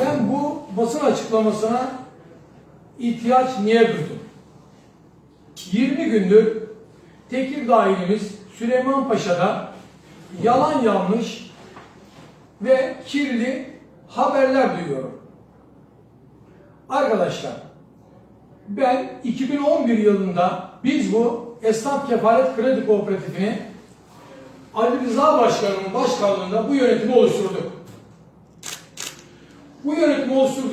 Ben bu basın açıklamasına ihtiyaç niye duydum? 20 gündür Tekirdağ ilimiz Süleymanpaşa'da yalan yanlış ve kirli haberler duyuyorum. Arkadaşlar ben 2011 yılında biz bu Esnaf Kefalet Kredi Kooperatifini Ali Rıza Başkanı'nın başkanlığında bu yönetimi oluşturduk. Bu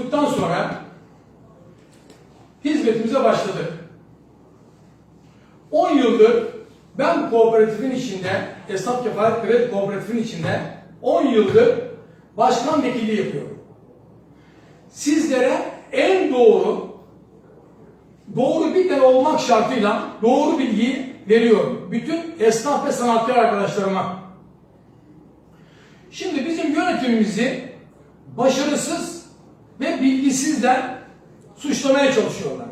oluşturduktan sonra hizmetimize başladık. 10 yıldır ben kooperatifin içinde, Esnaf Kefalet Kredi Kooperatifin içinde 10 yıldır başkan vekilliği yapıyorum. Sizlere en doğru, doğru bir tane olmak şartıyla doğru bilgiyi veriyorum. Bütün esnaf ve sanatkar arkadaşlarıma. Şimdi bizim yönetimimizi başarısız ve bilgisizden suçlamaya çalışıyorlar.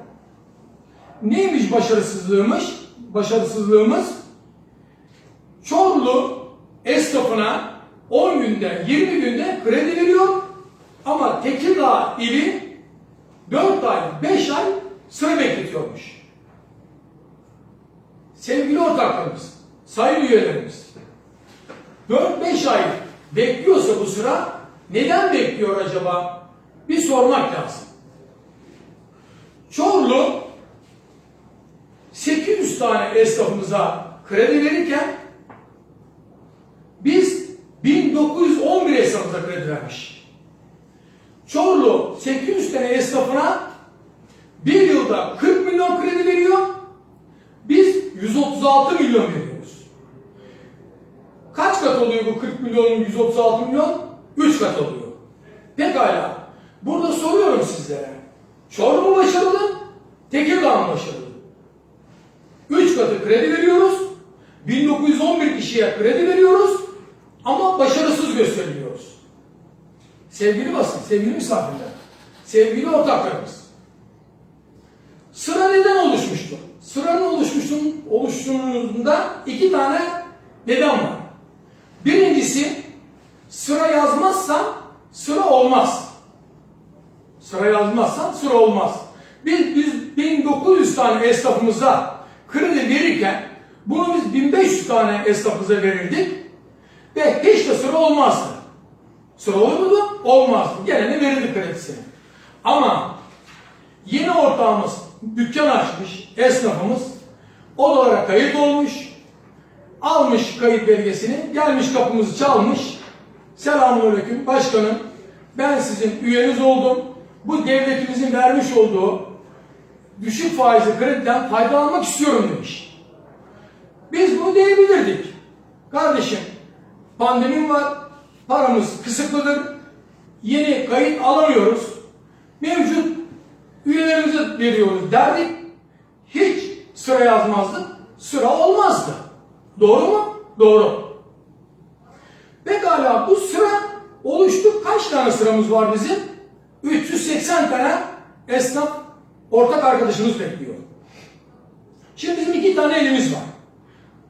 Neymiş başarısızlığımız? Başarısızlığımız Çorlu esnafına 10 günde, 20 günde kredi veriyor ama Tekirdağ ili 4 ay, 5 ay sıra bekletiyormuş. Sevgili ortaklarımız, sayın üyelerimiz, 4-5 ay bekliyorsa bu sıra neden bekliyor acaba? Bir sormak lazım. Çorlu 800 tane esnafımıza kredi verirken biz 1911 esnafımıza kredi vermiş. Çorlu 800 tane esnafına bir yılda 40 milyon kredi veriyor. Biz 136 milyon veriyoruz. Kaç kat oluyor bu 40 milyonun 136 milyon? 3 kat oluyor. Pekala. Burada soruyorum sizlere. Çorlu başarılı? Tekirdağ mı başarılı? 3 katı kredi veriyoruz. 1911 kişiye kredi veriyoruz. Ama başarısız gösteriliyoruz. Sevgili basın, sevgili misafirler, sevgili ortaklarımız. Sıra neden oluşmuştu? Sıranın oluşmuşun, oluştuğunda iki tane neden var. Birincisi sıra yazmazsan sıra olmaz. Sıra yazmazsan sıra olmaz. Biz, biz 1900 tane esnafımıza kredi verirken bunu biz 1500 tane esnafımıza verirdik ve hiç de sıra olmazdı. Sıra olur muydu? Olmazdı. Gelene verirdik kredisini. Ama yeni ortağımız dükkan açmış, esnafımız odalara kayıt olmuş, almış kayıt belgesini, gelmiş kapımızı çalmış. Selamünaleyküm başkanım, ben sizin üyeniz oldum. Bu devletimizin vermiş olduğu düşük faizli krediden faydalanmak istiyorum demiş. Biz bunu diyebilirdik. Kardeşim, pandemim var, paramız kısıtlıdır, yeni kayıt alamıyoruz, mevcut üyelerimize veriyoruz derdik. Hiç sıra yazmazdık, sıra olmazdı. Doğru mu? Doğru. Pekala bu sıra oluştu. Kaç tane sıramız var bizim? 380 tane esnaf ortak arkadaşımız bekliyor. Şimdi bizim iki tane elimiz var.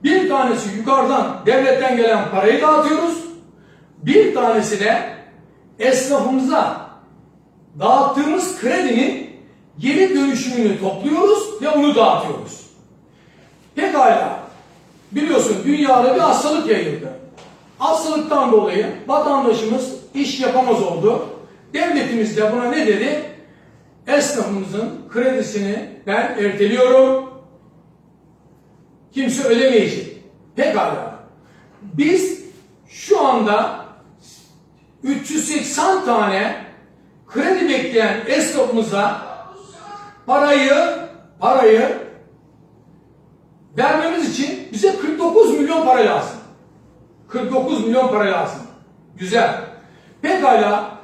Bir tanesi yukarıdan devletten gelen parayı dağıtıyoruz. Bir tanesi de esnafımıza dağıttığımız kredinin geri dönüşümünü topluyoruz ve onu dağıtıyoruz. Pekala. Biliyorsun dünyada bir hastalık yayıldı. Hastalıktan dolayı vatandaşımız iş yapamaz oldu. Devletimiz de buna ne dedi? Esnafımızın kredisini ben erteliyorum. Kimse ödemeyecek. Pekala. Biz şu anda 380 tane kredi bekleyen esnafımıza parayı parayı vermemiz için bize 49 milyon para lazım. 49 milyon para lazım. Güzel. Pekala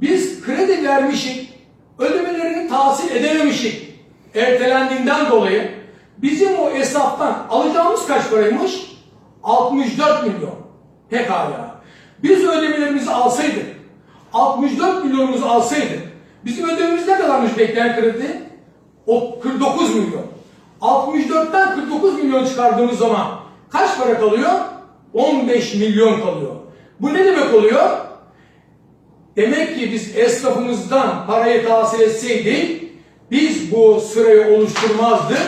biz kredi vermişik, ödemelerini tahsil edememişik. Ertelendiğinden dolayı bizim o esnaftan alacağımız kaç paraymış? 64 milyon. Pekala. Biz ödemelerimizi alsaydık, 64 milyonumuzu alsaydık, bizim ödememiz ne kadarmış bekleyen kredi? O 49 milyon. 64'ten 49 milyon çıkardığımız zaman kaç para kalıyor? 15 milyon kalıyor. Bu ne demek oluyor? Demek ki biz esnafımızdan parayı tahsil etseydik biz bu sırayı oluşturmazdık.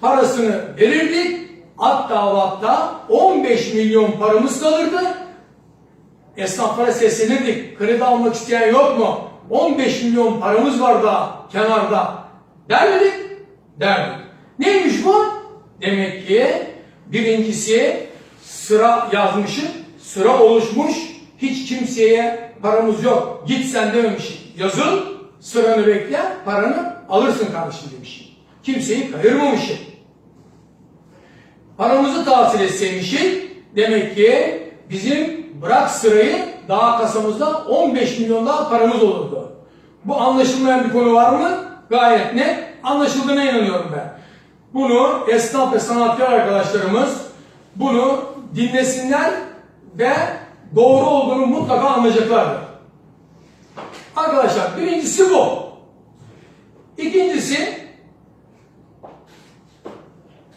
Parasını verirdik. Hatta ve hatta 15 milyon paramız kalırdı. Esnaflara seslenirdik. Kredi almak isteyen yok mu? 15 milyon paramız var da kenarda. Der miydik? Derdik. Neymiş bu? Demek ki birincisi sıra yazmışım. Sıra oluşmuş. Hiç kimseye paramız yok. Git sen dememiş. Yazın sıranı bekle paranı alırsın kardeşim demiş. Kimseyi kayırmamışım. Paramızı tahsil etseymişiz demek ki bizim bırak sırayı daha kasamızda 15 milyon daha paramız olurdu. Bu anlaşılmayan bir konu var mı? Gayet net. Anlaşıldığına inanıyorum ben. Bunu esnaf ve sanatkar arkadaşlarımız bunu dinlesinler ve doğru olduğunu mutlaka anlayacaklardır. Arkadaşlar birincisi bu. İkincisi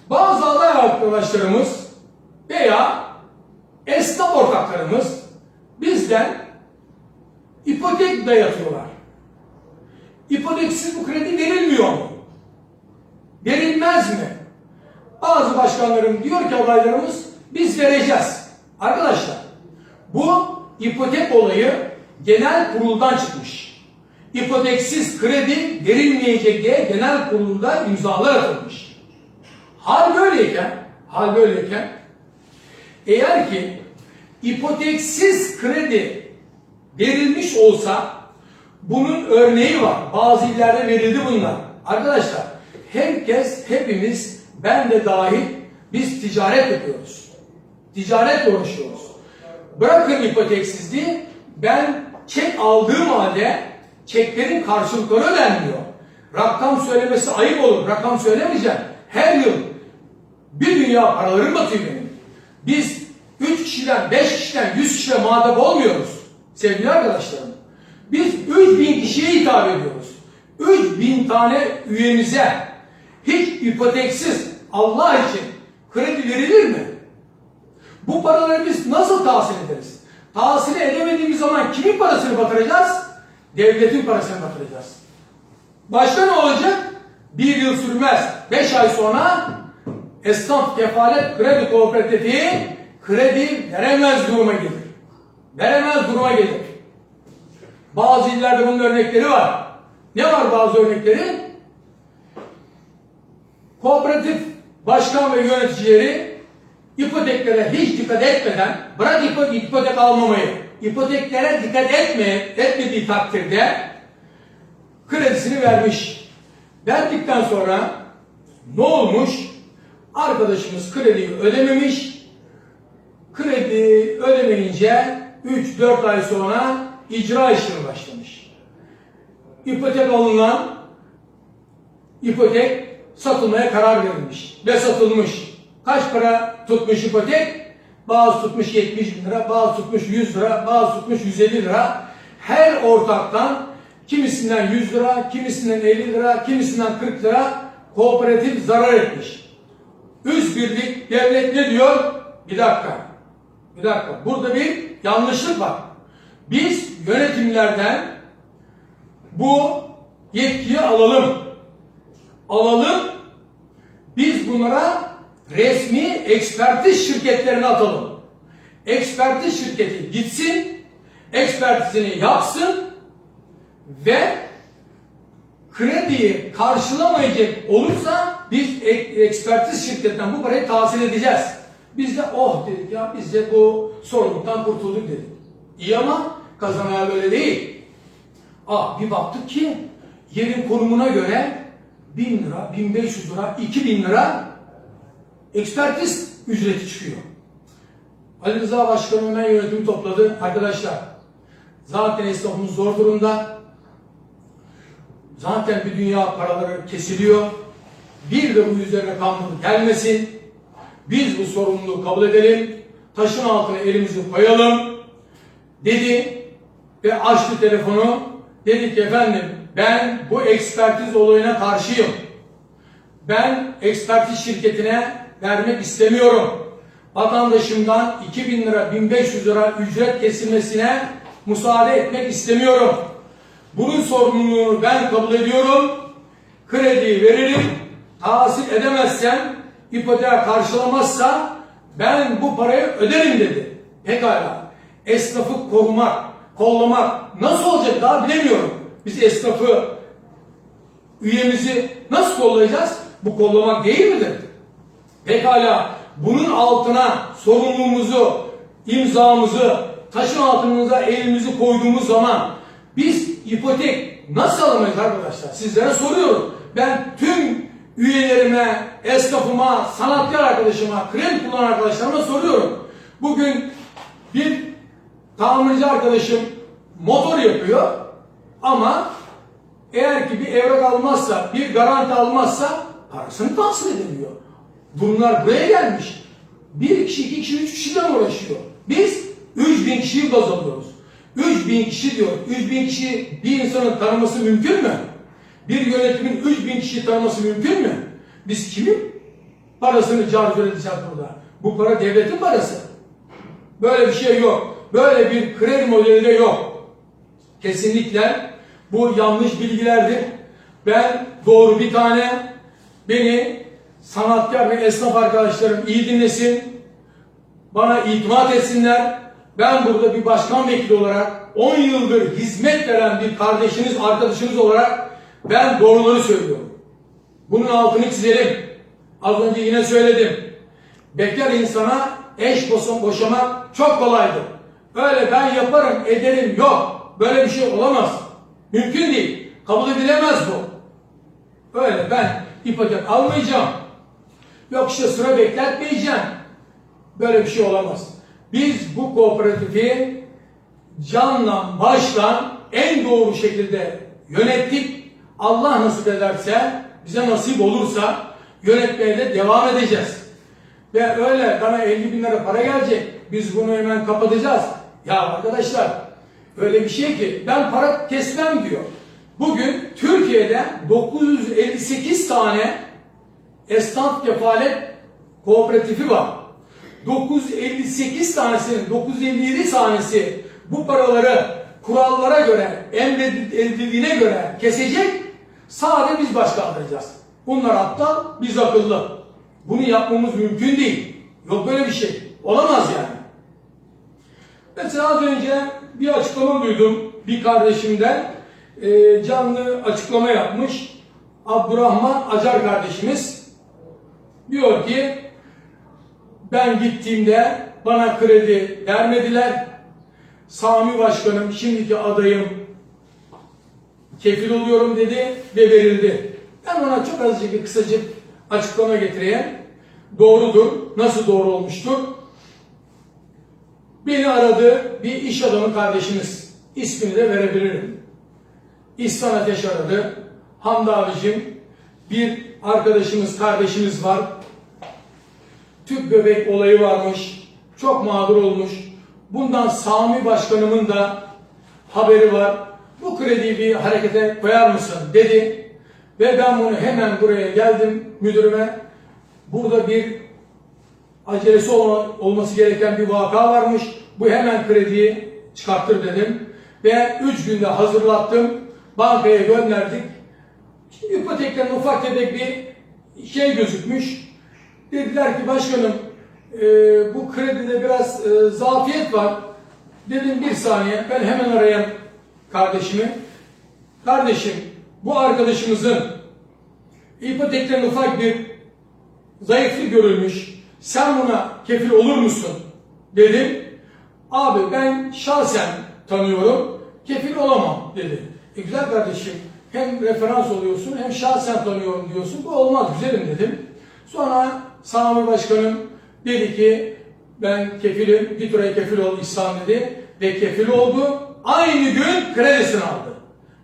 bazı aday arkadaşlarımız veya esnaf ortaklarımız bizden ipotek dayatıyorlar. İpoteksiz bu kredi verilmiyor mu? Verilmez mi? Bazı başkanlarım diyor ki adaylarımız biz vereceğiz. Arkadaşlar bu ipotek olayı genel kuruldan çıkmış. İpoteksiz kredi verilmeyecek diye genel kurulda imzalar atılmış. Hal böyleyken, hal böyleyken eğer ki ipoteksiz kredi verilmiş olsa bunun örneği var. Bazı illerde verildi bunlar. Arkadaşlar herkes, hepimiz, ben de dahil biz ticaret yapıyoruz. Ticaretle uğraşıyoruz. Bırakın ipoteksizliği ben çek aldığım halde çeklerin karşılıkları ödenmiyor. Rakam söylemesi ayıp olur. Rakam söylemeyeceğim. Her yıl bir dünya paralarım batıyor benim. Biz 3 kişiden, 5 kişiden, 100 kişiden muhatap olmuyoruz. Sevgili arkadaşlarım. Biz 3000 kişiye hitap ediyoruz. 3000 tane üyemize hiç ipoteksiz Allah için kredi verilir mi? Bu paraları biz nasıl tahsil ederiz? Tahsil edemediğimiz zaman kimin parasını batıracağız? Devletin parasını batıracağız. Başka ne olacak? Bir yıl sürmez. Beş ay sonra esnaf kefalet kredi kooperatifi kredi veremez duruma gelir. Veremez duruma gelir. Bazı illerde bunun örnekleri var. Ne var bazı örnekleri? Kooperatif başkan ve yöneticileri ipoteklere hiç dikkat etmeden, bırak ipo- ipotek almamayı, ipoteklere dikkat etme, etmediği takdirde kredisini vermiş. Verdikten sonra ne olmuş? Arkadaşımız krediyi ödememiş. Kredi ödemeyince 3-4 ay sonra icra işlemi başlamış. İpotek alınan ipotek satılmaya karar verilmiş ve satılmış. Kaç para tutmuş ipotek? Bazı tutmuş 70 bin lira, bazı tutmuş 100 lira, bazı tutmuş 150 lira. Her ortaktan kimisinden 100 lira, kimisinden 50 lira, kimisinden 40 lira kooperatif zarar etmiş. Üst birlik devlet ne diyor? Bir dakika. Bir dakika. Burada bir yanlışlık var. Biz yönetimlerden bu yetkiyi alalım. Alalım. Biz bunlara resmi ekspertiz şirketlerine atalım. Ekspertiz şirketi gitsin, ekspertizini yapsın ve krediyi karşılamayacak olursa biz ek- ekspertiz şirketten bu parayı tahsil edeceğiz. Biz de oh dedik ya biz de bu sorumluluktan kurtulduk dedik. İyi ama kazanaya böyle değil. Ah bir baktık ki yerin konumuna göre 1000 lira, 1500 lira, 2000 lira ekspertiz ücreti çıkıyor. Ali Rıza Başkanı hemen yönetimi topladı. Arkadaşlar zaten esnafımız zor durumda. Zaten bir dünya paraları kesiliyor. Bir de bu üzerine kanun gelmesin. Biz bu sorumluluğu kabul edelim. Taşın altına elimizi koyalım. Dedi ve açtı telefonu. Dedi ki efendim ben bu ekspertiz olayına karşıyım. Ben ekspertiz şirketine vermek istemiyorum. Vatandaşımdan 2000 lira 1500 lira ücret kesilmesine müsaade etmek istemiyorum. Bunun sorumluluğunu ben kabul ediyorum. Kredi veririm. Tahsil edemezsem, ipoteği karşılamazsa ben bu parayı öderim dedi. Pekala. Esnafı korumak, kollamak nasıl olacak daha bilemiyorum. Biz esnafı, üyemizi nasıl kollayacağız? Bu kollamak değil midir? Pekala bunun altına sorumluluğumuzu, imzamızı, taşın altımıza elimizi koyduğumuz zaman biz ipotek nasıl alamayız arkadaşlar? Sizlere soruyorum. Ben tüm üyelerime, esnafıma, sanatkar arkadaşıma, kredi kullanan arkadaşlarıma soruyorum. Bugün bir tamirci arkadaşım motor yapıyor ama eğer ki bir evrak almazsa, bir garanti almazsa parasını tahsil edemiyor. Bunlar buraya gelmiş. Bir kişi, iki kişi, üç kişiden uğraşıyor. Biz 3000 kişiyi baz alıyoruz. 3000 kişi diyor. 3000 kişi bir insanın tanıması mümkün mü? Bir yönetimin 3000 kişiyi tanıması mümkün mü? Biz kimin parasını carcur edeceğiz burada? Bu para devletin parası. Böyle bir şey yok. Böyle bir kredi modeli de yok. Kesinlikle bu yanlış bilgilerdir. Ben doğru bir tane beni sanatkar ve esnaf arkadaşlarım iyi dinlesin. Bana itimat etsinler. Ben burada bir başkan vekili olarak 10 yıldır hizmet veren bir kardeşiniz, arkadaşınız olarak ben doğruları söylüyorum. Bunun altını çizelim. Az önce yine söyledim. Bekar insana eş boşam- boşamak çok kolaydır. Öyle ben yaparım, ederim yok. Böyle bir şey olamaz. Mümkün değil. Kabul edilemez bu. Öyle ben ipotek almayacağım. Yok işte sıra bekletmeyeceğim. Böyle bir şey olamaz. Biz bu kooperatifi canla başla en doğru şekilde yönettik. Allah nasip ederse, bize nasip olursa yönetmeye de devam edeceğiz. Ve öyle bana 50 bin lira para gelecek, biz bunu hemen kapatacağız. Ya arkadaşlar, öyle bir şey ki ben para kesmem diyor. Bugün Türkiye'de 958 tane esnaf kefalet kooperatifi var. 958 tanesinin 957 tanesi bu paraları kurallara göre emredildiğine göre kesecek. Sadece biz baş kaldıracağız. Bunlar aptal, biz akıllı. Bunu yapmamız mümkün değil. Yok böyle bir şey. Olamaz yani. Mesela az önce bir açıklama duydum bir kardeşimden. Ee, canlı açıklama yapmış. Abdurrahman Acar kardeşimiz. Diyor ki ben gittiğimde bana kredi vermediler. Sami Başkanım şimdiki adayım kefil oluyorum dedi ve verildi. Ben ona çok azıcık kısacık açıklama getireyim. Doğrudur. Nasıl doğru olmuştur? Beni aradı bir iş adamı kardeşimiz. İsmini de verebilirim. İhsan Ateş aradı. Hamdi abicim bir arkadaşımız, kardeşimiz var. Tüp bebek olayı varmış. Çok mağdur olmuş. Bundan Sami Başkanımın da haberi var. Bu krediyi bir harekete koyar mısın dedi. Ve ben bunu hemen buraya geldim müdürüme. Burada bir acelesi olma- olması gereken bir vaka varmış. Bu hemen krediyi çıkarttır dedim. Ve 3 günde hazırlattım. Bankaya gönderdik. İşte ipotekten ufak tefek bir şey gözükmüş. Dediler ki başkanım e, bu kredide biraz e, zafiyet var. Dedim bir saniye ben hemen arayayım kardeşimi. Kardeşim bu arkadaşımızın ipotekten ufak bir zayıflık görülmüş. Sen buna kefil olur musun? Dedim. Abi ben şahsen tanıyorum. Kefil olamam dedi. E güzel kardeşim hem referans oluyorsun hem şahsen tanıyorum diyorsun. Bu olmaz güzelim dedim. Sonra Sami Başkanım dedi ki ben kefilim, bir turaya kefil ol İhsan dedi. Ve kefil oldu. Aynı gün kredisini aldı.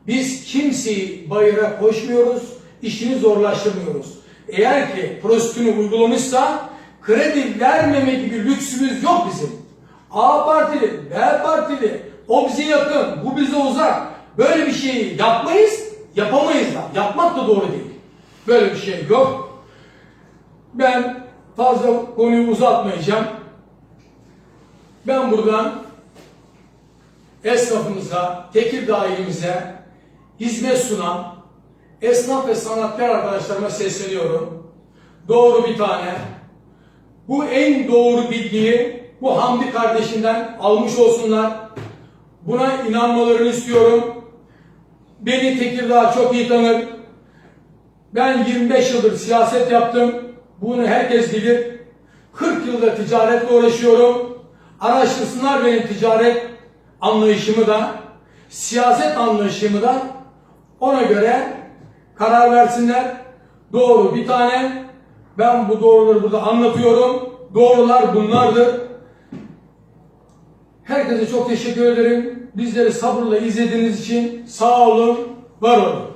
Biz kimseyi bayıra koşmuyoruz, işini zorlaştırmıyoruz. Eğer ki prosedürünü uygulamışsa kredi vermeme gibi lüksümüz yok bizim. A partili, B partili, o bize yakın, bu bize uzak. Böyle bir şeyi yapmayız, yapamayız da. Yapmak da doğru değil. Böyle bir şey yok. Ben fazla konuyu uzatmayacağım. Ben buradan esnafımıza, Tekirdağ ilimize hizmet sunan esnaf ve sanatkar arkadaşlarıma sesleniyorum. Doğru bir tane. Bu en doğru bilgiyi bu Hamdi kardeşinden almış olsunlar. Buna inanmalarını istiyorum. Beni Tekirdağ çok iyi tanır. Ben 25 yıldır siyaset yaptım. Bunu herkes bilir. 40 yıldır ticaretle uğraşıyorum. Araştırsınlar benim ticaret anlayışımı da, siyaset anlayışımı da ona göre karar versinler. Doğru bir tane. Ben bu doğruları burada anlatıyorum. Doğrular bunlardır. Herkese çok teşekkür ederim. Bizleri sabırla izlediğiniz için sağ olun, var olun.